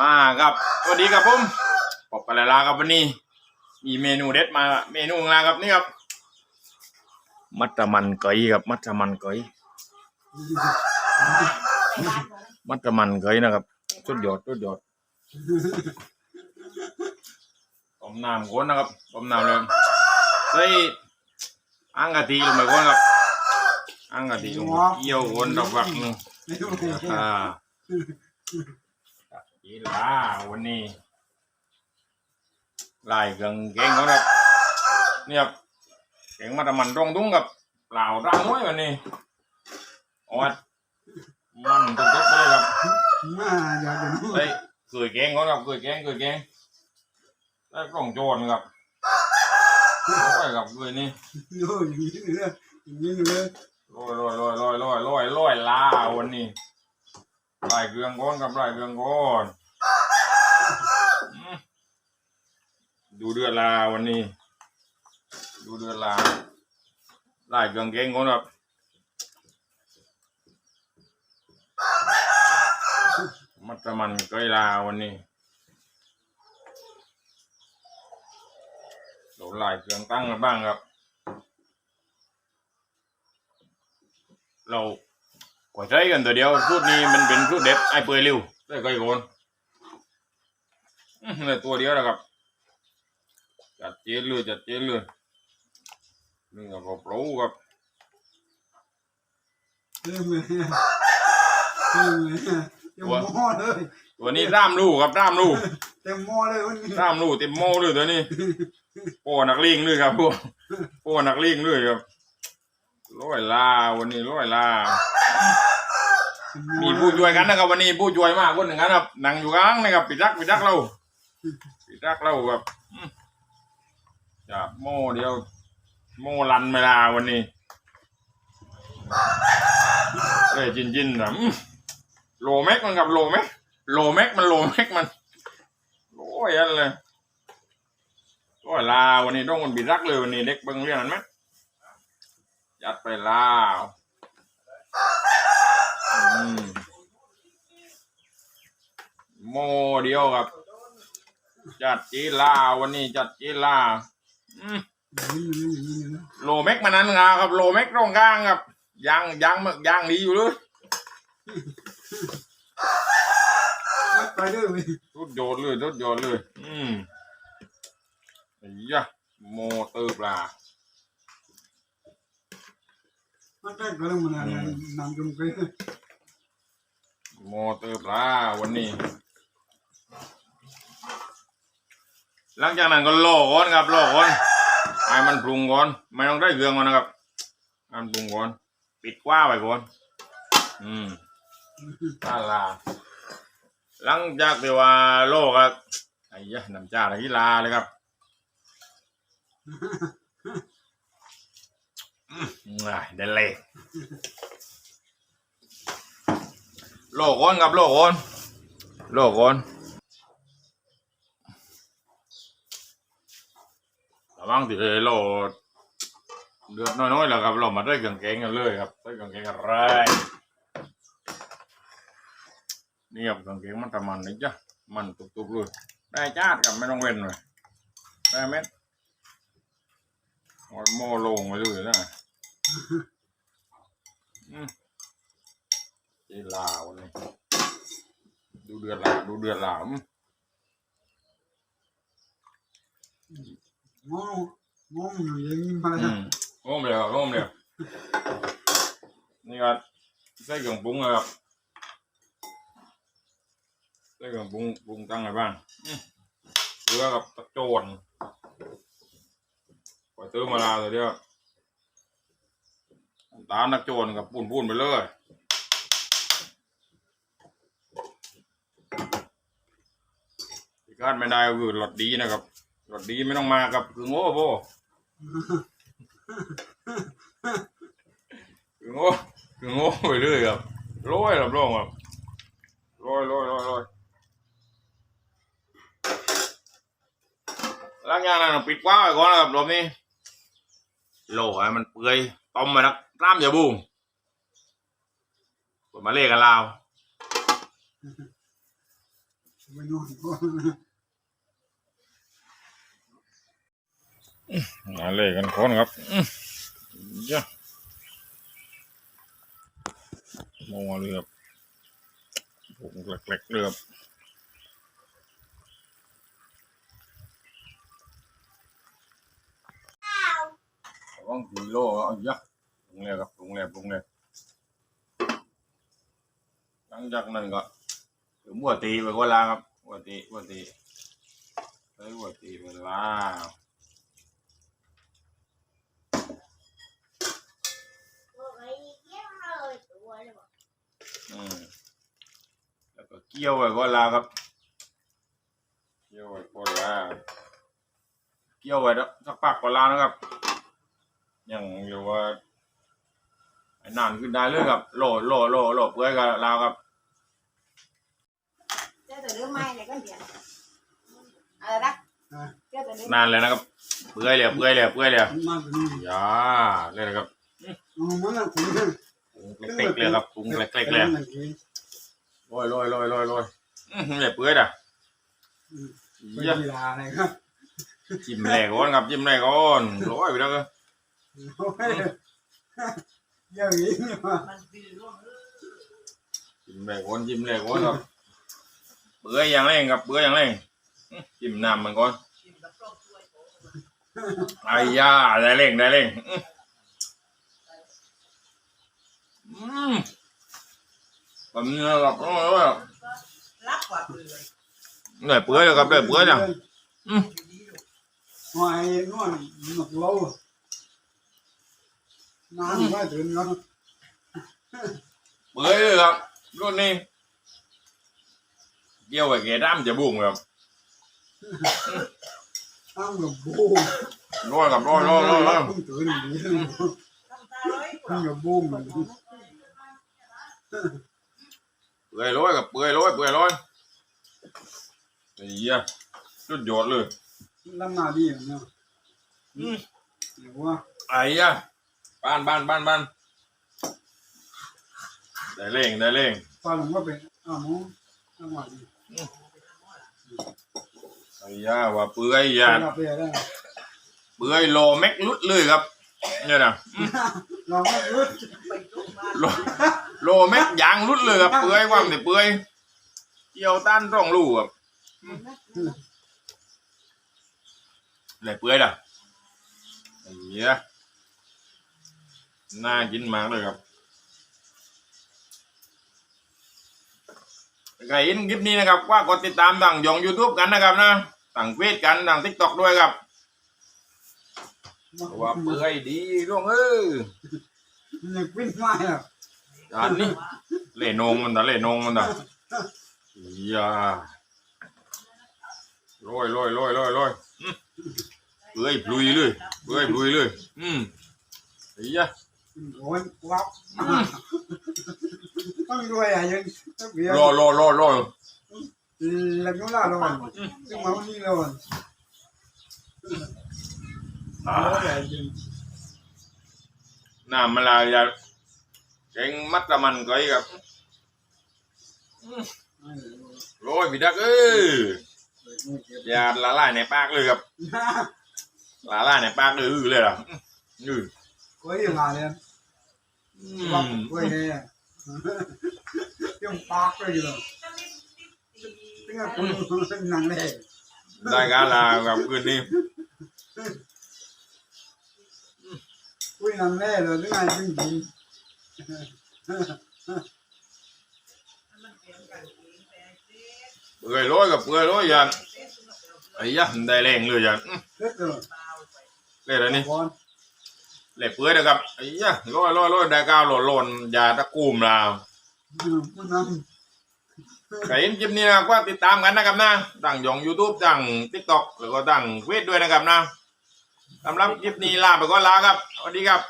อ่าครับสวัสดีครับผมปอบปลาลาครับวันนี้ มีเมนูเด็ดมาเมนูของเราครับนี่ครับ มัตตมันเกยครับ มัตตมันเกยมัตตมันเกยนะครับสุดยอดสุดยอดต้มน้ำก้นนะครับต้มน้ำเลยใส่อ่างกะทิลงไปก้นครับอ่างกะทิลงไปเกี่ยวก้นดอกบักหนึงอ่า อีหลาวันนี้ลายเครื่องเก่งเขาครับเนี่ยครับเก่งมาทำมันตรงตุ้งกับเปล่าร่างน้อยวันนี้ออดมันตุ๊กๆเลยครับมาอยากจะรู้เฮ้ยเคยเก่งเขาครับเคยเก่งเคยเก่งได้กล่องโจรครับโอ้ยครับเคยนี่โอ้ยอย่างนี้เลยอย่างนี้เลยลอยลอยลอยลอยลอยลอยลอยลาวันนี้ลายเครื่องก้อนกับลายเครื่องก้อนอืม ดูเดือดลาวันนี้ ดูเดือดลาลายเครื่งเก่งก้อนครับมัตมันเกยลาวันนี้โดนลายเครื่องตั้งกันบ้างครับ เราขอใช้กันตัวเดียวสูตรนี้มันเป็นสูตรเด็ดไอเปื่อยเร็วได้ไก่โกนอื้อเลือตัวเดียวแล้วครับ จัดเจนเลยจัดเจนเลยนี่ก็ปลูครับเริ่มเลยเริ่มเลยเต็มหม้อเลยตัวนี้ร่ามลูกครับร่ามลูกเต็มหม้อเลยวันนี้ร่ามลูกเต็มโม่เลยตัวนี้โป้นักลิงเลยครับพวกโป้นักลิงเลยครับร้อยลาวันนี้ร้อยลามีผู้ช่วยกันนะครับ วันนี้ผู้ช่วยมากคนหนึ่งนะครับนั่งอยู่กลางนะครับปิดรักปิดรักเราปิดรักเราครับ จับโม่เดียว โม่ลันเวลาวันนี้เลยจินจินนะโลแม็กมันกับโลแม็กโลแม็กมันโลแม็กมันโอ้ยอันเลยโอ้ยลาวันนี้ต้องมันปิดรักเลยวันนี้เด็กเบิ้งเรื่องนั้นไหมยัดไปลาวโมเดียวครับ จัดจีลาวันนี้จัดจีลา อืมอย่างนี้เลยอย่างนี้เลยโลเม็กมานั้นงาครับโลเม็กตรงกลางครับยางยางมึกยางดีอยู่เลยไปด้วยเว้ยทุดโยนเลยทุดโยนเลย อืมไอ้ยะโมเตอร์ปลามันได้ก็เริ่มมานานนานจนไปโมเตอร์ปลาวันนี้ หลังจากนั้นก็โลก่อนครับโลก่อนให้มันปรุงก่อน ไม่ต้องได้เครื่องก่อนนะครับมันปรุงก่อน ปิดกว้าไว้ก่อน อืมตาลา หลังจากที่ว่าโลก็ไอ้ยะน้ำจ้าอะไรที่ลาเลยครับอืมอะเดนเลยโลก่อนครับโลก่อนโลก่อน ระวังติโลเดือดน้อยๆแล้วครับ เรามาได้เครื่องแกงกันเลยครับได้เครื่องแกงอะไรนี่ครับกางเกงมันตะมันเลยจ้ะมันตุกๆเลยได้จ้าดกับไม่ต้องเว้นเลยได้เม็ดหมดโม่ลงไปเลยนะอืมจีลาวนี่ดูเดือดหลาดูเดือดหลาม หม้อหม้อยู่อย่างนี้มาอืมโอ้มเลยครับโอ้มเลยนี่ก็ใส่เครื่องปรุงเลยครับใส่เครื่องปรุงปรุงตั้งอะไรบ้างอืมเกลือกับตะโจนปล่อยเติมมาลาเลยเดียวน้ำตาลนักโจนกับปูนปูนๆไปเลยที่คาดไม่ได้ก็คือรสดีนะครับ รสดีไม่ต้องมากับคือโง่โบคือโง่คือโง่ไปเรื่อยครับร้อยรับรองครับร้อยร้อยร้อยร้อยหลังจากนั้นเรปิดกว้างไว้ก่อนนะครับรอบนี้โลให้มันเปื่อยต้มมานักล้ามอย่าบุ้งกดมาเล่กันลาวไปนอนก่อน มาเลยกันคนครับอื้องมาเลยครับผงเล็กๆเลยครับว่างสีโลเอาเยอะปรุงเลยครับปรุงเลยปรุงเลยหลังจากนั้นก็ถึงหัวตีไปก็ลาครับหัวตีหัวตีใช้หัวตีไปลา อืมแล้วก็เกี่ยวไว้ก็ลาครับ เกี่ยวไว้ก็ลาเกี่ยวไว้แล้วสักพักก็ลานะครับ อย่างเรียกว่าไอ้นานขึ้นได้เลยครับโหลโหลโหลโหลเปื่อยกับลาวครับเจ้าตัวเรื่องไม่เนี่ยก็เดียวอะไรนะเจ้าตัวเรื่องนานเลยนะครับเปื่อยเลยเปื่อยเลยเปื่อยเลยมาเป็นนี่อย่าเลยนะครับ อ๋อมันน่ะถึงปรุงเล็กๆเลยครับปรุงเล็กๆเลยโรยโรยโรยโรยโรยอืมเลยเปื่อยด่ะเป็นเยี่ยมกีฬาอะไรครับจิ้มแรกก่อนครับจิ้มแรกก่อนโรยไปแล้วก็โอ้ยเยอะอีกนี่มาจิ้มแรกก่อนจิ้มแรกก่อนครับเปื่อยอย่างแรงครับเปื่อยอย่างแรงอื้อจิ้มน้ำมันก่อนไอ้ยาได้เร่งได้เร่งอื้ออืม แบบนี้ครับโอ้ยรักกว่าเปลือยเหนื่อยเปื่อยเลยครับเหนื่อยเปื่อยจังหอยนวลหนกเล้าน้ำก็ถึงแล้วเปื่อยเลยครับรุ่นนี้เกี่ยวกับเกด้ามจะบุ้งครับตั้งกับบูมร้อยกับร้อยร้อยร้อยร้อยตื่นดีทำตาร้อยกว่าตั้งกับบูม เปื่อยร้อยกับเปื่อยร้อยเปื่อยร้อยไอ้เหี้ยสุดยอดเลยลำนาดีเนาะอืมเดี๋ยวว่าไอ้เหี้ยบ้านบ้านบ้านบ้านได้เร่งได้เร่งตอนหลังก็เป็นอ้าวน้องลำนาดีไอ้เหี้ยว่าเปื่อยอย่าเราไปได้เปื่อยโลแม็กลุดเลยครับเนี่ยนะอืมเราไม่รู้ไปทุกบ้านโล โลแม็กยางลุดเลยครับเปื่อยความแต่เปื่อยเกี่ยวต้านต้องรู้ครับไหนเปื่อยล่ะไอ้เหี้ยน่ากินมากเลยครับใครเห็นคลิปนี้นะครับว่ากดติดตามดังยอง YouTube กันนะครับนะต่างเฟซกันดังทิกตอกด้วยครับว่าเปื่อยดีร่วงเออมันปิ้นมาอ่ะอันนี้เล่นงมันตะเล่นงมันตะอย่าโรยโรยโรยโรยโรยอืมเปื่อยพลุยเลยเปื่อยพลุยเลย อืมไอ้ยะโอ้ยวับต้องด้วยอะยังต้องเบียร์รอรอรอรอแล้วก็ล่าร้อนซึ่งมาวันนี้ร้อนอ่าโอ้ยจริงน้ำมันลายจะเก่งมัดละมันก็อีกครับโรยพี่ดักเอ้ยอย่าละลายในปากเลยครับ ละลายในปากเลยอื้อเลยเหรออื้อก็ยังมาเลยอืวับมก็ยังยังปากเลยอยู่ซึ่งคุณนั่งเลยได้การลากับคืนนี้คุยนั่งเลยเลยซึ่งไงซึ่งจริง เปื่อยร้อยกับเปื่อยร้อยอย่างไอ้ยะได้แรงเลยอย่างอื้อเล็กเลยเล่นอะไรนี่บอลเล่เปื่อยนะครับไอ้ยะร้อยร้อยร้อยได้ก้าวหล่นหล่นอย่าตะกุมลาวมันนั่งใครเห็นคลิปนี้นะครับก็ติดตามกันนะครับนะดังยอง YouTube ดัง TikTok แล้วก็ดังเฟซด้วยนะครับนะสำหรับคลิปนี้ลาไปก่อนลาครับสวัสดีครับ